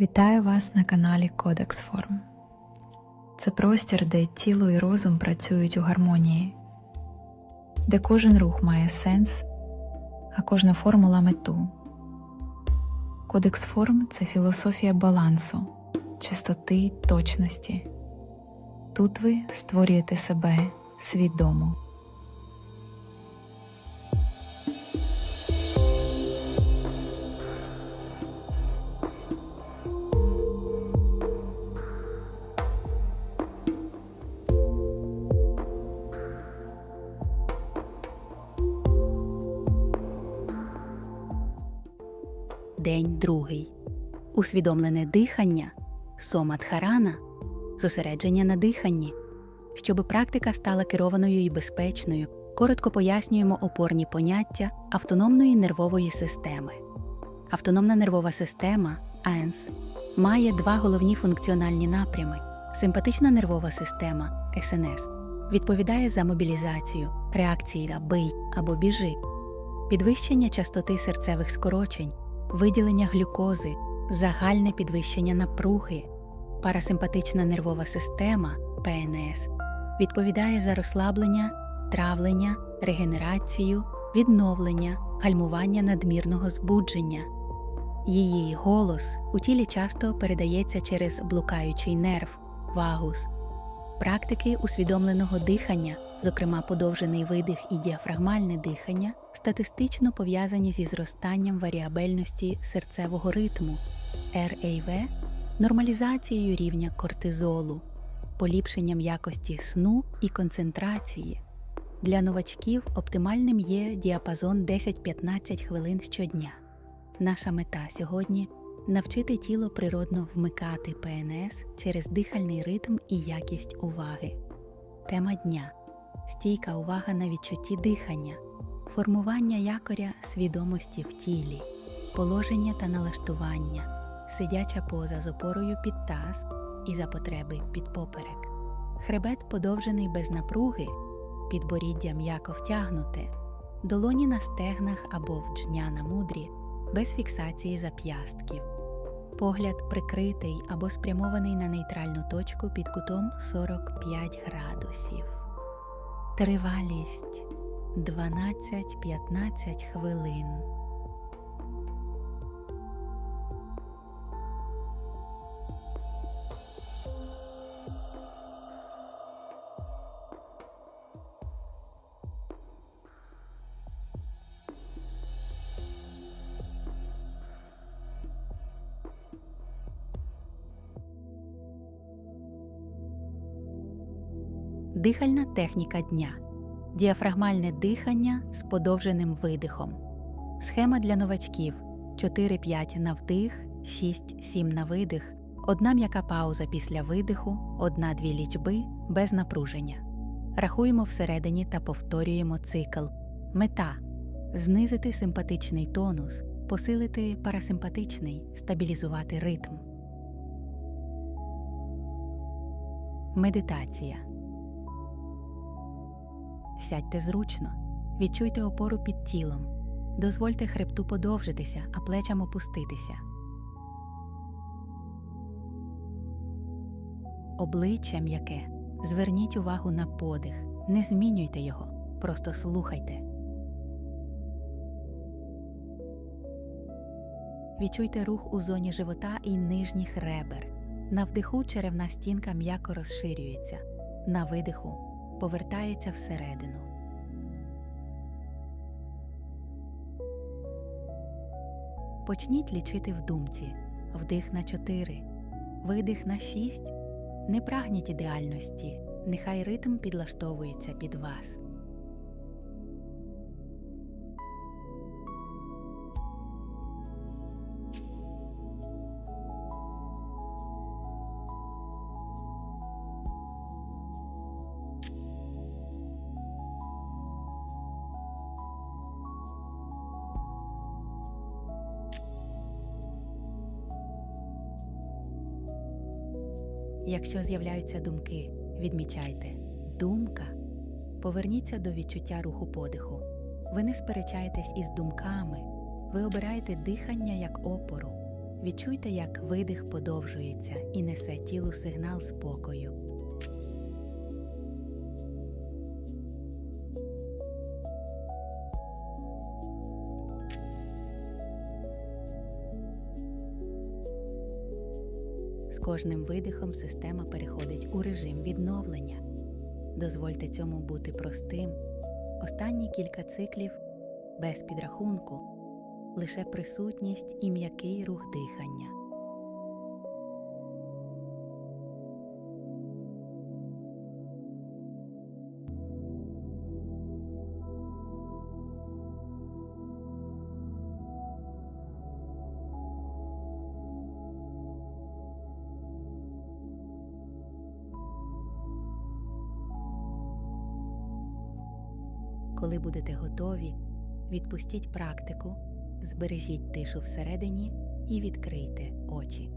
Вітаю вас на каналі Кодекс Форм. Це простір, де тіло і розум працюють у гармонії, де кожен рух має сенс, а кожна формула мету. Кодекс форм це філософія балансу, чистоти точності. Тут ви створюєте себе свідомо. День другий. Усвідомлене дихання, сомадхарана, зосередження на диханні. Щоб практика стала керованою і безпечною, коротко пояснюємо опорні поняття автономної нервової системи. Автономна нервова система АЕНС має два головні функціональні напрями. Симпатична нервова система СНС відповідає за мобілізацію, реакції бий або біжи, підвищення частоти серцевих скорочень, виділення глюкози, загальне підвищення напруги. Парасимпатична нервова система ПНС відповідає за розслаблення, травлення, регенерацію, відновлення, гальмування надмірного збудження. Її голос у тілі часто передається через блукаючий нерв вагус. Практики усвідомленого дихання, зокрема подовжений видих і діафрагмальне дихання, статистично пов'язані зі зростанням варіабельності серцевого ритму RAV, нормалізацією рівня кортизолу, поліпшенням якості сну і концентрації. Для новачків оптимальним є діапазон 10-15 хвилин щодня. Наша мета сьогодні навчити тіло природно вмикати ПНС через дихальний ритм і якість уваги. Тема дня стійка увага на відчутті дихання, формування якоря свідомості в тілі, положення та налаштування, сидяча поза з опорою під таз і за потреби під поперек, хребет подовжений без напруги, підборіддя м'яко втягнуте, долоні на стегнах або в джня на мудрі, без фіксації зап'ястків. Погляд прикритий або спрямований на нейтральну точку під кутом 45 градусів. Тривалість 12-15 хвилин. Дихальна техніка дня. Діафрагмальне дихання з подовженим видихом. Схема для новачків 4-5 на вдих, 6-7 на видих, одна м'яка пауза після видиху, одна-дві лічби без напруження. Рахуємо всередині та повторюємо цикл. Мета знизити симпатичний тонус, посилити парасимпатичний, стабілізувати ритм. Медитація. Сядьте зручно, відчуйте опору під тілом, дозвольте хребту подовжитися, а плечам опуститися. Обличчя м'яке. Зверніть увагу на подих, не змінюйте його, просто слухайте. Відчуйте рух у зоні живота і нижніх ребер. На вдиху черевна стінка м'яко розширюється, на видиху повертається всередину. Почніть лічити в думці. Вдих на 4, видих на 6. Не прагніть ідеальності, нехай ритм підлаштовується під вас. Якщо з'являються думки, відмічайте думка. Поверніться до відчуття руху подиху. Ви не сперечаєтесь із думками, ви обираєте дихання як опору. Відчуйте, як видих подовжується і несе тілу сигнал спокою. Кожним видихом система переходить у режим відновлення. Дозвольте цьому бути простим. Останні кілька циклів без підрахунку, лише присутність і м'який рух дихання. Коли будете готові, відпустіть практику, збережіть тишу всередині і відкрийте очі.